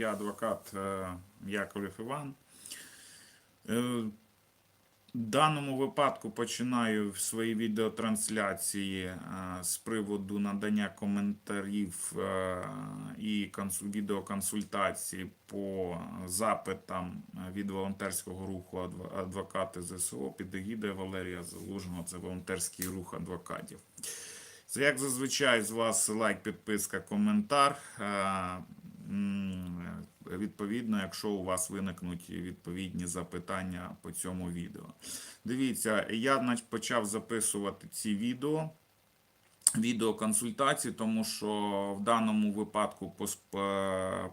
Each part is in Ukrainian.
Я адвокат е, Яковлев Іван. Е, В даному випадку починаю свої відеотрансляції е, з приводу надання коментарів і консу- відеоконсультацій по запитам від волонтерського руху адвокати ЗСО під егідою Валерія Залужного. Це волонтерський рух адвокатів. Це як зазвичай з вас лайк, підписка, коментар. Відповідно, якщо у вас виникнуть відповідні запитання по цьому відео. Дивіться, я почав записувати ці відео, відеоконсультації, тому що в даному випадку пос- е,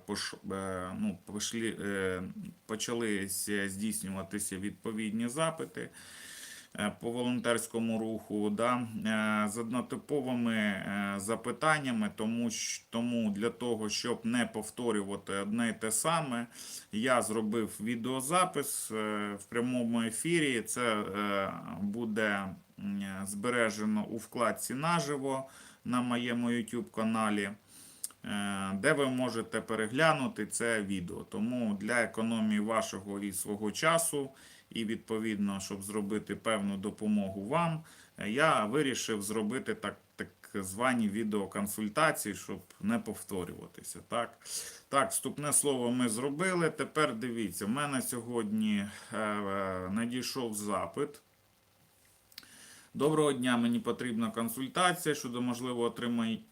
е, ну, пошли, е, почали здійснюватися відповідні запити по волонтерському руху, да, е, з однотиповими е, запитаннями, тому, тому для того, щоб не повторювати одне й те саме, я зробив відеозапис е, в прямому ефірі. Це е, буде збережено у вкладці наживо на моєму YouTube каналі. Е, Де ви можете переглянути це відео. Тому для економії вашого і свого часу, і відповідно, щоб зробити певну допомогу вам, е, я вирішив зробити так, так звані відеоконсультації, щоб не повторюватися. Так, так, вступне слово ми зробили. Тепер дивіться, в мене сьогодні е, надійшов запит. Доброго дня, мені потрібна консультація щодо можливого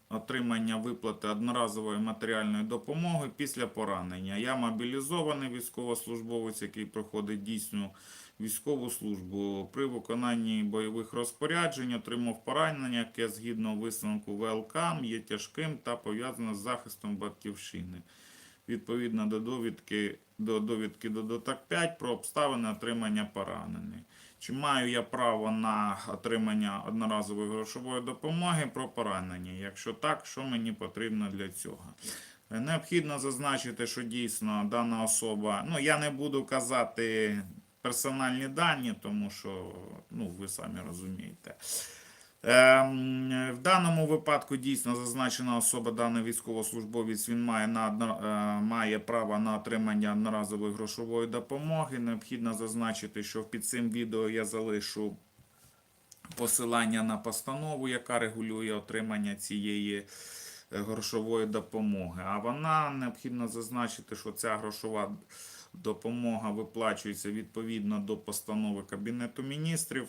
отримання виплати одноразової матеріальної допомоги після поранення. Я мобілізований військовослужбовець, який проходить дійсну військову службу. При виконанні бойових розпоряджень отримав поранення, яке згідно висновку ВЛК є тяжким та пов'язане з захистом батьківщини. Відповідно до довідки до довідки додаток 5 про обставини отримання поранених. Чи маю я право на отримання одноразової грошової допомоги про поранення? Якщо так, що мені потрібно для цього? Необхідно зазначити, що дійсно дана особа, ну я не буду казати персональні дані, тому що ну, ви самі розумієте. Ем, В даному випадку дійсно зазначена особа, даний військовослужбовець, він має на е, має право на отримання одноразової грошової допомоги. Необхідно зазначити, що під цим відео я залишу посилання на постанову, яка регулює отримання цієї е, грошової допомоги. А вона необхідно зазначити, що ця грошова допомога виплачується відповідно до постанови Кабінету міністрів.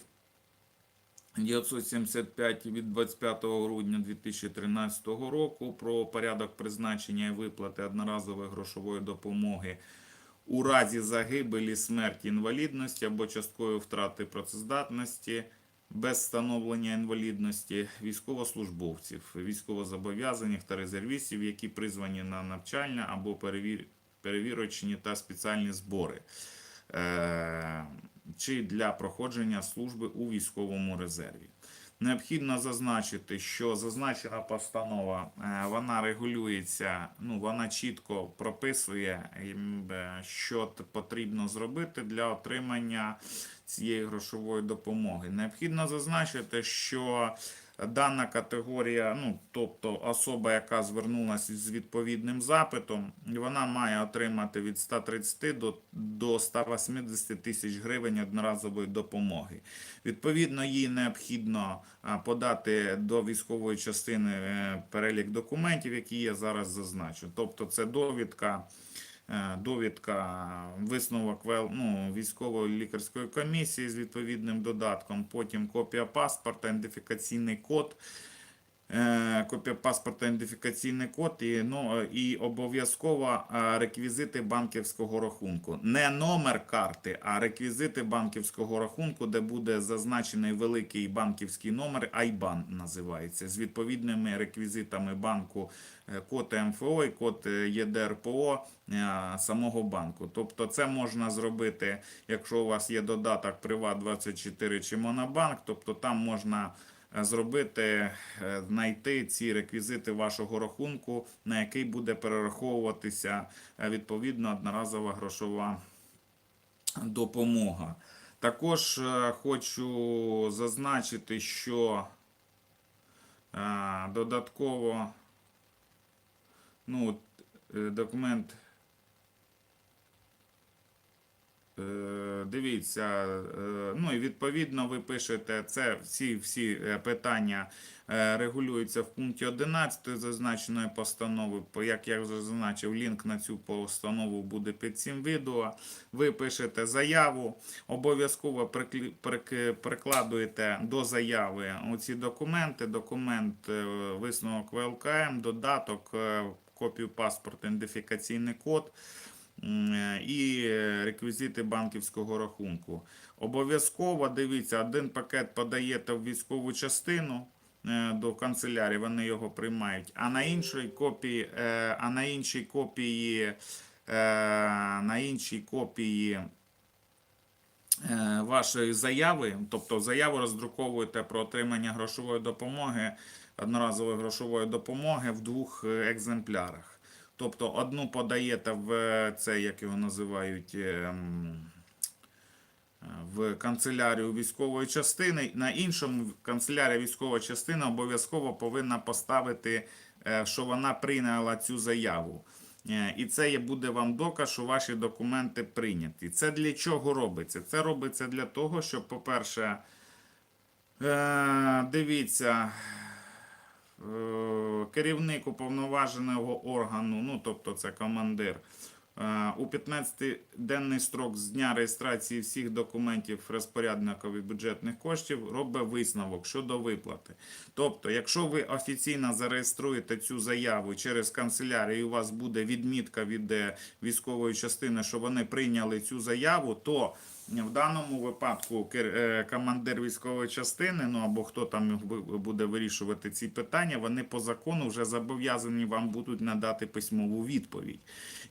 975 від 25 грудня 2013 року про порядок призначення і виплати одноразової грошової допомоги у разі загибелі, смерті, інвалідності або часткової втрати працездатності без встановлення інвалідності військовослужбовців, військовозобов'язаних та резервістів, які призвані на навчальні або перевір... перевірочні та спеціальні збори. Чи для проходження служби у військовому резерві. Необхідно зазначити, що зазначена постанова е, вона регулюється, ну вона чітко прописує, ем, е, що потрібно зробити для отримання цієї грошової допомоги. Необхідно зазначити, що дана категорія, ну тобто особа, яка звернулася з відповідним запитом, вона має отримати від 130 до, до 180 тисяч гривень одноразової допомоги. Відповідно, їй необхідно подати до військової частини е, перелік документів, які я зараз зазначу. Тобто, це довідка. Е, Довідка, висновок ну, військової лікарської комісії з відповідним додатком, потім копія паспорта, ідентифікаційний код, копія паспорта, ідентифікаційний код і, ну, е, і обов'язково е, реквізити банківського рахунку. Не номер карти, а реквізити банківського рахунку, де буде зазначений великий банківський номер, IBAN називається, з відповідними реквізитами банку, е, код МФО і код е, ЄДРПО е, самого банку. Тобто це можна зробити, якщо у вас є додаток Приват24 чи Монобанк, тобто там можна е, зробити, е, знайти ці реквізити вашого рахунку, на який буде перераховуватися е, відповідно одноразова грошова допомога. Також е, хочу зазначити, що додатково ну, документ Е, Дивіться, е, ну і відповідно ви пишете це всі всі е, питання е, регулюються в пункті 11 зазначеної постанови. Як я вже зазначив, лінк на цю постанову буде під цим відео. Ви пишете заяву, обов'язково прикладуєте до заяви оці документи, документ е, висновок ВЛКМ, додаток, е, копію паспорта, ідентифікаційний код е, і е, реквізити банківського рахунку. Обов'язково дивіться, один пакет подаєте в військову частину. е, До канцелярії вони його приймають. А на іншій копії, е, а на іншій копії, на іншій копії вашої заяви, тобто заяву роздруковуєте про отримання грошової допомоги, одноразової грошової допомоги в двох екземплярах. Тобто одну подаєте в е, це, як його називають, ем, в канцелярію військової частини. На іншому канцелярія військова частина обов'язково повинна поставити, е, що вона прийняла цю заяву. Е, І це буде вам доказ, що ваші документи прийняті. Це для чого робиться? Це робиться для того, щоб, по-перше, дивіться, керівник уповноваженого органу, ну тобто це командир, е, у 15-денний строк з дня реєстрації всіх документів розпорядникові бюджетних коштів робить висновок щодо виплати. Тобто, якщо ви офіційно зареєструєте цю заяву через канцелярію, і у вас буде відмітка від е, військової частини, що вони прийняли цю заяву, то в даному випадку е, командир військової частини, ну або хто там буде вирішувати ці питання, вони по закону вже зобов'язані вам будуть надати письмову відповідь.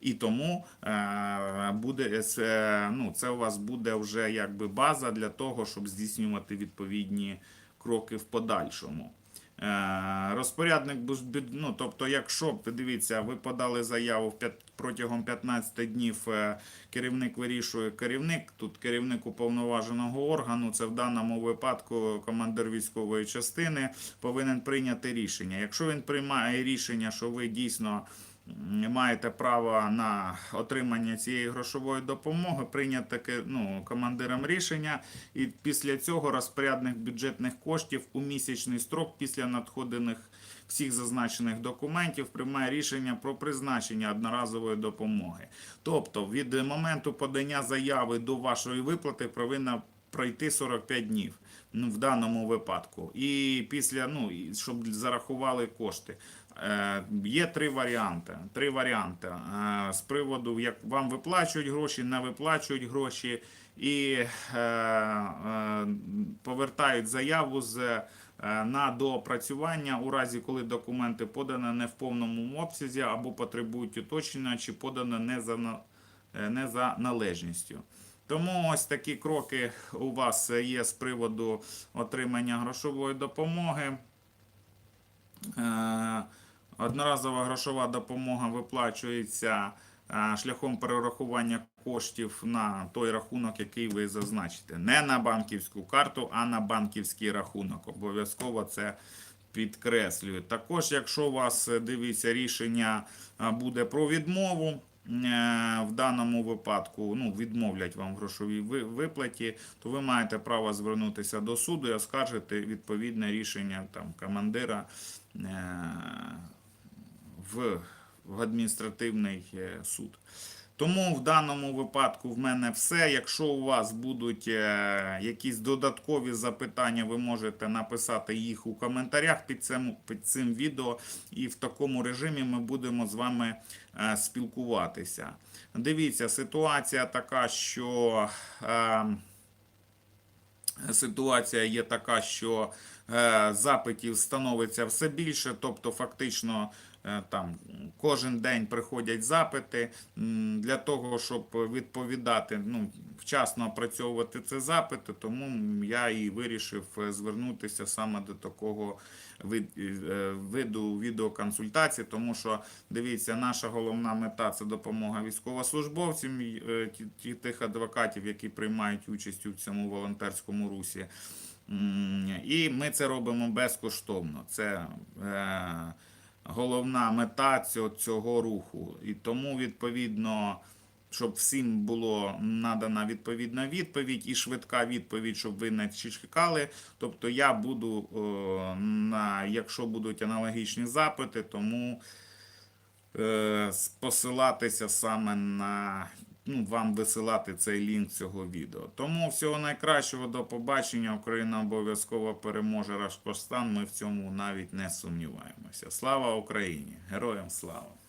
І тому е, буде е, ну, це у вас буде вже якби база для того, щоб здійснювати відповідні кроки в подальшому. Е, Розпорядник ну, тобто, якщо дивіться, ви подали заяву протягом 15 днів, е, керівник вирішує керівник. Тут керівник уповноваженого органу, це в даному випадку командир військової частини, повинен прийняти рішення. Якщо він приймає рішення, що ви дійсно маєте право на отримання цієї грошової допомоги, прийняти таке ну, командиром рішення, і після цього розпорядник бюджетних коштів у місячний строк після надходених всіх зазначених документів приймає рішення про призначення одноразової допомоги. Тобто від моменту подання заяви до вашої виплати повинна пройти 45 днів. Ну, в даному випадку. І після, ну, щоб зарахували кошти. Е, є три варіанти. Три варіанти е, з приводу, як вам виплачують гроші, не виплачують гроші і е, е, повертають заяву з е, на доопрацювання у разі, коли документи подані не в повному обсязі або потребують уточнення, чи подано не за, е, не за належністю. Тому ось такі кроки у вас є з приводу отримання грошової допомоги. Е, Одноразова грошова допомога виплачується е, шляхом перерахування коштів на той рахунок, який ви зазначите. Не на банківську карту, а на банківський рахунок. Обов'язково це підкреслюю. Також, якщо у вас е, дивіться рішення буде про відмову. Е, В даному випадку ну, відмовлять вам грошові виплаті, то ви маєте право звернутися до суду і оскаржити відповідне рішення там, командира е, в, в адміністративний е, суд. Тому в даному випадку в мене все. Якщо у вас будуть е, якісь додаткові запитання, ви можете написати їх у коментарях під цим, під цим відео, і в такому режимі ми будемо з вами е, спілкуватися. Дивіться, ситуація така, що. Е, Ситуація є така, що е, запитів становиться все більше, тобто фактично там кожен день приходять запити для того, щоб відповідати, ну вчасно опрацьовувати ці запити. Тому я і вирішив е, звернутися саме до такого е, виду відеоконсультацій, тому що дивіться, наша головна мета це допомога військовослужбовцям, і, е, тих адвокатів, які приймають участь у цьому волонтерському русі. І ми це робимо безкоштовно. Це е, головна мета цього, цього руху. І тому, відповідно, щоб всім було надана відповідна відповідь і швидка відповідь, щоб ви не чекали. Тобто я буду, е, на, якщо будуть аналогічні запити, тому е, посилатися саме на ну, вам висилати цей лінк цього відео. Тому всього найкращого, до побачення. Україна обов'язково переможе Рашкостан. Ми в цьому навіть не сумніваємося. Слава Україні! Героям слава!